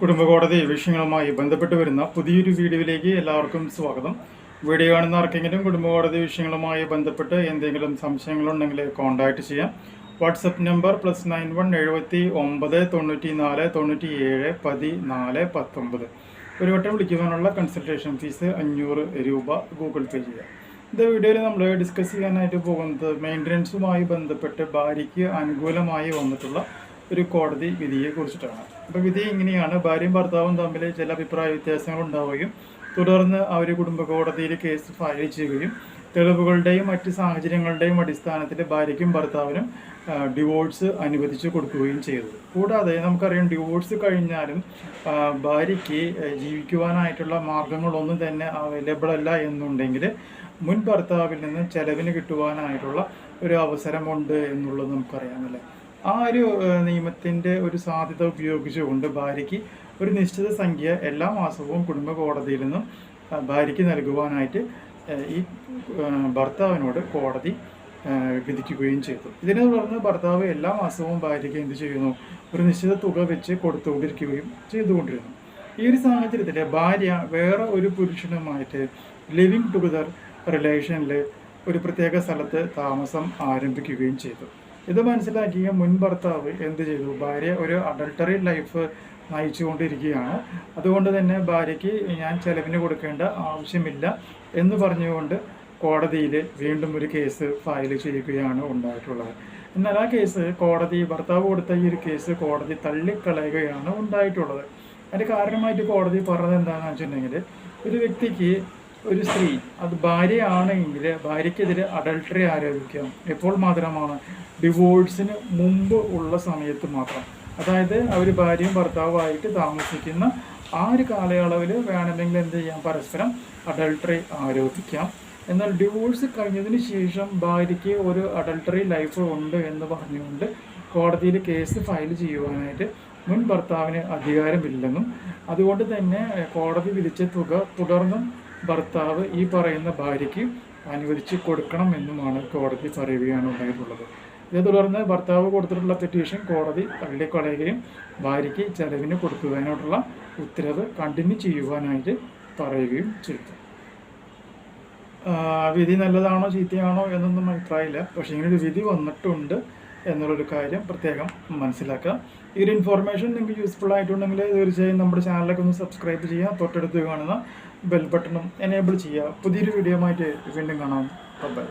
കുടുംബ കോടതി വിഷയങ്ങളുമായി ബന്ധപ്പെട്ട് വരുന്ന പുതിയൊരു വീഡിയോയിലേക്ക് എല്ലാവർക്കും സ്വാഗതം. വീഡിയോ കാണുന്ന ആർക്കെങ്കിലും കുടുംബ കോടതി വിഷയങ്ങളുമായി ബന്ധപ്പെട്ട് എന്തെങ്കിലും സംശയങ്ങളുണ്ടെങ്കിൽ കോൺടാക്ട് ചെയ്യാം. WhatsApp number plus nine one എഴുപത്തി ഒമ്പത് തൊണ്ണൂറ്റി നാല് തൊണ്ണൂറ്റി ഏഴ് പതിനാല് പത്തൊമ്പത്. ഒരു വട്ടം വിളിക്കുവാനുള്ള കൺസൾട്ടേഷൻ ഫീസ് അഞ്ഞൂറ് രൂപ ഗൂഗിൾ പേ ചെയ്യാം. ഇത് വീഡിയോയിൽ നമ്മൾ ഡിസ്കസ് ചെയ്യാനായിട്ട് പോകുന്നത് മെയിന്റനൻസുമായി ബന്ധപ്പെട്ട് ഭാര്യയ്ക്ക് അനുകൂലമായി വന്നിട്ടുള്ള ഒരു കോടതി വിധിയെ കുറിച്ചിട്ടാണ് അപ്പോൾ വിധി ഇങ്ങനെയാണ്. ഭാര്യയും ഭർത്താവും തമ്മിൽ ചില അഭിപ്രായ വ്യത്യാസങ്ങൾ ഉണ്ടാവുകയും തുടർന്ന് അവർ കുടുംബ കോടതിയിൽ കേസ് ഫയൽ ചെയ്യുകയും തെളിവുകളുടെയും മറ്റ് സാഹചര്യങ്ങളുടെയും അടിസ്ഥാനത്തിൽ ഭാര്യയ്ക്കും ഭർത്താവിനും ഡിവോഴ്സ് അനുവദിച്ചു കൊടുക്കുകയും ചെയ്തു. കൂടാതെ നമുക്കറിയാം ഡിവോഴ്സ് കഴിഞ്ഞാലും ഭാര്യയ്ക്ക് ജീവിക്കുവാനായിട്ടുള്ള മാർഗങ്ങളൊന്നും തന്നെ അവൈലബിൾ അല്ല എന്നുണ്ടെങ്കിൽ മുൻ ഭർത്താവിൽ നിന്ന് ചെലവിന് കിട്ടുവാനായിട്ടുള്ള ഒരു അവസരമുണ്ട് എന്നുള്ളത് നമുക്കറിയാമല്ലേ ആ ഒരു നിയമത്തിന്റെ ഒരു സാധ്യത ഉപയോഗിച്ചുകൊണ്ട് ഭാര്യയ്ക്ക് ഒരു നിശ്ചിത സംഖ്യ എല്ലാ മാസവും കുടുംബ കോടതിയിൽ നിന്നും ഭാര്യയ്ക്ക് നൽകുവാനായിട്ട് ഈ ഭർത്താവിനോട് കോടതി വിധിക്കുകയും ചെയ്തു. ഇതിനെ തുടർന്ന് ഭർത്താവ് എല്ലാ മാസവും ഭാര്യയ്ക്ക് എന്ത് ചെയ്യുന്നു? ഒരു നിശ്ചിത തുക വെച്ച് കൊടുത്തുകൊണ്ടിരിക്കുകയും ചെയ്തുകൊണ്ടിരുന്നു. ഈ ഒരു സാഹചര്യത്തിൽ ഭാര്യ വേറെ ഒരു പുരുഷനുമായിട്ട് ലിവിങ് ടുഗദർ റിലേഷനിൽ ഒരു പ്രത്യേക സ്ഥലത്ത് താമസം ആരംഭിക്കുകയും ചെയ്തു. ഇത് മനസ്സിലാക്കിയ മുൻ ഭർത്താവ് എന്ത് ചെയ്തു? ഭാര്യ ഒരു അഡൾട്ടറി ലൈഫ് നയിച്ചുകൊണ്ടിരിക്കുകയാണ്. അതുകൊണ്ട് തന്നെ ഭാര്യയ്ക്ക് ഞാൻ ചെലവിന് കൊടുക്കേണ്ട ആവശ്യമില്ല എന്ന് പറഞ്ഞുകൊണ്ട് കോടതിയിൽ വീണ്ടും ഒരു കേസ് ഫയൽ ചെയ്യുകയാണ് ഉണ്ടായിട്ടുള്ളത്. എന്നാൽ ആ കേസ് കോടതി ഭർത്താവ് കൊടുത്ത ഈ ഒരു കേസ് കോടതി തള്ളിക്കളയുകയാണ് ഉണ്ടായിട്ടുള്ളത്. അതിന് കാരണമായിട്ട് കോടതി പറഞ്ഞത് എന്താണെന്ന് വെച്ചിട്ടുണ്ടെങ്കിൽ ഒരു വ്യക്തിക്ക് ഒരു സ്ത്രീ അത് ഭാര്യയാണെങ്കിൽ ഭാര്യക്കെതിരെ അഡൾട്ടറി ആരോപിക്കാം എപ്പോൾ മാത്രമാണ്? ഡിവോഴ്സിന് മുമ്പ് ഉള്ള സമയത്ത് മാത്രം. അതായത് അവർ ഭാര്യയും ഭർത്താവുമായിട്ട് താമസിക്കുന്ന ആ ഒരു കാലയളവിൽ വേണമെങ്കിൽ എന്ത് ചെയ്യാം? പരസ്പരം അഡൾട്ടറി ആരോപിക്കാം. എന്നാൽ ഡിവോഴ്സ് കഴിഞ്ഞതിന് ശേഷം ഭാര്യയ്ക്ക് ഒരു അഡൾട്ടറി ലൈഫ് ഉണ്ട് എന്ന് പറഞ്ഞുകൊണ്ട് കോടതിയിൽ കേസ് ഫയൽ ചെയ്യുവാനായിട്ട് മുൻ ഭർത്താവിന് അധികാരമില്ലെന്നും അതുകൊണ്ട് തന്നെ കോടതി വിധിച്ച തുക തുടർന്നും ഭർത്താവ് ഈ പറയുന്ന ഭാര്യയ്ക്ക് അനുവദിച്ച് കൊടുക്കണം എന്നുമാണ് കോടതി പറയുകയാണ് ഉണ്ടായിട്ടുള്ളത്. ഇതേ തുടർന്ന് ഭർത്താവ് കൊടുത്തിട്ടുള്ള പെറ്റീഷൻ കോടതി തള്ളിക്കളയുകയും ഭാര്യയ്ക്ക് ചെലവിന് കൊടുക്കുവാനായിട്ടുള്ള ഉത്തരവ് കണ്ടിന്യൂ ചെയ്യുവാനായിട്ട് പറയുകയും ചെയ്തു. വിധി നല്ലതാണോ ചീത്തയാണോ എന്നൊന്നും അഭിപ്രായമില്ല. പക്ഷേ ഇങ്ങനൊരു വിധി വന്നിട്ടുണ്ട്. എന്നുള്ളൊരു കാര്യം പ്രത്യേകം മനസ്സിലാക്കുക. ഈ ഒരു ഇൻഫോർമേഷൻ നിങ്ങൾക്ക് യൂസ്ഫുൾ ആയിട്ടുണ്ടെങ്കിൽ തീർച്ചയായും നമ്മുടെ ചാനലൊക്കെ ഒന്ന് സബ്സ്ക്രൈബ് ചെയ്യുക. തൊട്ടടുത്ത് കാണുന്ന ബെൽ ബട്ടണും എനേബിൾ ചെയ്യുക. പുതിയൊരു വീഡിയോ ആയിട്ട് വീണ്ടും കാണാം. ബൈ